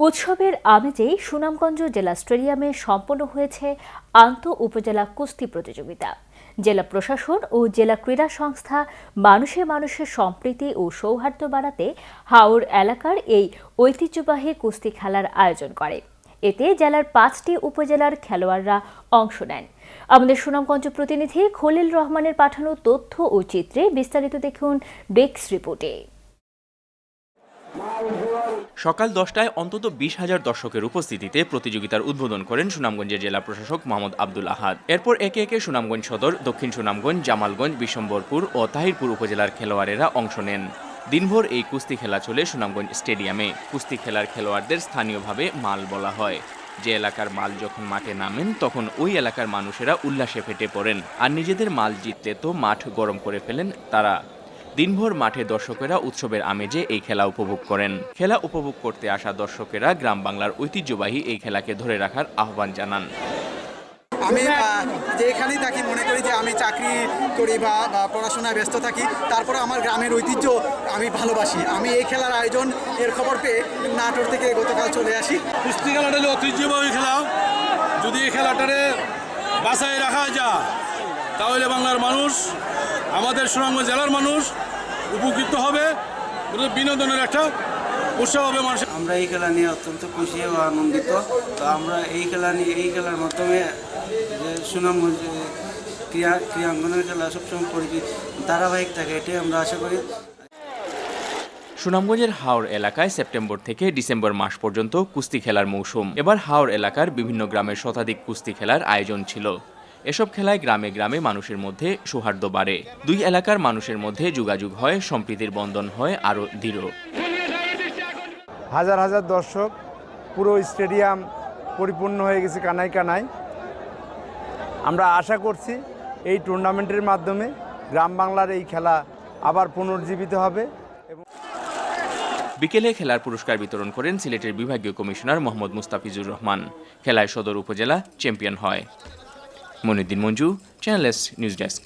উৎসবের আমেজেই সুনামগঞ্জ জেলা স্টেডিয়ামে সম্পন্ন হয়েছে আন্ত উপজেলা কুস্তি প্রতিযোগিতা। জেলা প্রশাসন ও জেলা ক্রীড়া সংস্থা মানুষে মানুষের সম্প্রীতি ও সৌহার্দ্য বাড়াতে হাওর এলাকার এই ঐতিহ্যবাহী কুস্তি খেলার আয়োজন করে। এতে জেলার পাঁচটি উপজেলার খেলোয়াড়রা অংশ নেন। আমাদের সুনামগঞ্জ প্রতিনিধি খলিল রহমানের পাঠানো তথ্য ও চিত্রে বিস্তারিত দেখুন ডেস্ক রিপোর্টে। সকাল দশটায় অন্তত বিশ হাজার দর্শকের উপস্থিতিতে প্রতিযোগিতার উদ্বোধন করেন সুনামগঞ্জের জেলা প্রশাসক মোহাম্মদ আব্দুল আহাদ। এরপর একে একে সুনামগঞ্জ সদর, দক্ষিণ সুনামগঞ্জ, জামালগঞ্জ, বিশম্বরপুর ও তাহিরপুর উপজেলার খেলোয়াড়েরা অংশ নেন। দিনভর এই কুস্তি খেলা চলে সুনামগঞ্জ স্টেডিয়ামে। কুস্তি খেলার খেলোয়াড়দের স্থানীয়ভাবে মাল বলা হয়। যে এলাকার মাল যখন মাঠে নামেন, তখন ওই এলাকার মানুষেরা উল্লাসে ফেটে পড়েন। আর নিজেদের মাল জিততে তো মাঠ গরম করে ফেলেন তারা। দিনভর মাঠে দর্শকেরা উৎসবের আমেজে এই খেলা উপভোগ করেন। খেলা উপভোগ করতে আসা দর্শকেরা গ্রাম বাংলার ঐতিহ্যবাহী এই খেলাকে ধরে রাখার আহ্বান জানান। আমি যে এখানেই থাকি মনে করি যে আমি চাকরি করি বা বা পড়াশোনায় ব্যস্ত থাকি তারপরে আমার গ্রামের ঐতিহ্য আমি ভালোবাসি। আমি এই খেলার আয়োজন এর খবর পেয়ে নাটোর থেকে গতকাল চলে আসি। কুস্তি খেলাটা হলো ঐতিহ্যবাহী খেলা। যদি এই খেলাটারে বাঁচায় রাখা যায় তাহলে বাংলার মানুষ আমাদের সুনামগঞ্জ জেলার মানুষ উপকৃত হবে। বিনোদনের একটা উৎসাহ হবে মানুষের। আমরা এই খেলা নিয়ে অত্যন্ত খুশি ও আনন্দিত। তো আমরা এই খেলা নিয়ে এই খেলার মাধ্যমে যে সুনামগঞ্জ ক্রিয়া ক্রিয়াঙ্গনের খেলা সবসময় পরিচিত ধারাবাহিক থাকে এটাই আমরা আশা করি। সুনামগঞ্জের হাওড় এলাকায় সেপ্টেম্বর থেকে ডিসেম্বর মাস পর্যন্ত কুস্তি খেলার মৌসুম। এবার হাওড় এলাকার বিভিন্ন গ্রামের শতাধিক কুস্তি খেলার আয়োজন ছিল। এসব খেলায় গ্রামে গ্রামে মানুষের মধ্যে সৌহার্দ্য বাড়ে। দুই এলাকার মানুষের মধ্যে যোগাযোগ হয় সম্প্রীতির বন্ধন হয় আরও দৃঢ়। হাজার হাজার দর্শক পুরো স্টেডিয়াম পরিপূর্ণ হয়ে গেছে কানায় কানায়। আমরা আশা করছি এই টুর্নামেন্টের মাধ্যমে গ্রাম বাংলার এই খেলা আবার পুনর্জীবিত হবে বিকেলে খেলার পুরস্কার বিতরণ করেন সিলেটের বিভাগীয় কমিশনার মোহাম্মদ মুস্তাফিজুর রহমান। খেলায় সদর উপজেলা চ্যাম্পিয়ন হয়। Moinuddin Manju channel S news desk